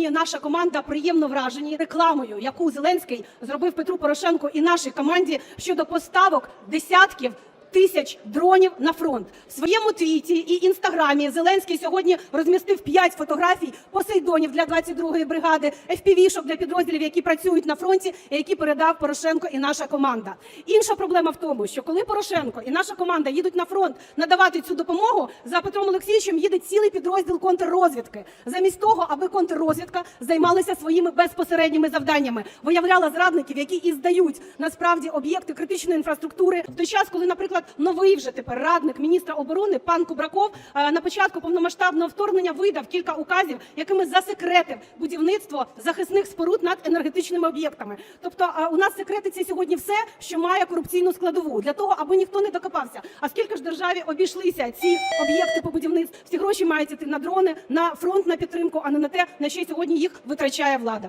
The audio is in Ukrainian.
сьогодні наша команда приємно вражені рекламою, яку Зеленський зробив Петру Порошенку і нашій команді щодо поставок десятків. Тисяч дронів на фронт. В своєму твіті і інстаграмі Зеленський сьогодні розмістив 5 фотографій посейдонів для 22-ї бригади, FPV-шок для підрозділів, які працюють на фронті, які передав Порошенко і наша команда. Інша проблема в тому, що коли Порошенко і наша команда їдуть на фронт надавати цю допомогу, за Петром Олексійовичем їде цілий підрозділ контррозвідки, замість того, аби контррозвідка займалася своїми безпосередніми завданнями, виявляла зрадників, які і здають насправді об'єкти критичної інфраструктури. В той час, коли, наприклад, новий вже тепер радник міністра оборони пан Кубраков е, на початку повномасштабного вторгнення видав кілька указів, якими засекретив будівництво захисних споруд над енергетичними об'єктами. Тобто е, у нас секретиться сьогодні все, що має корупційну складову, для того, аби ніхто не докопався. А скільки ж державі обійшлися ці об'єкти по будівництву? Всі гроші мають іти на дрони, на фронт, на підтримку, а не на те, на що сьогодні їх витрачає влада.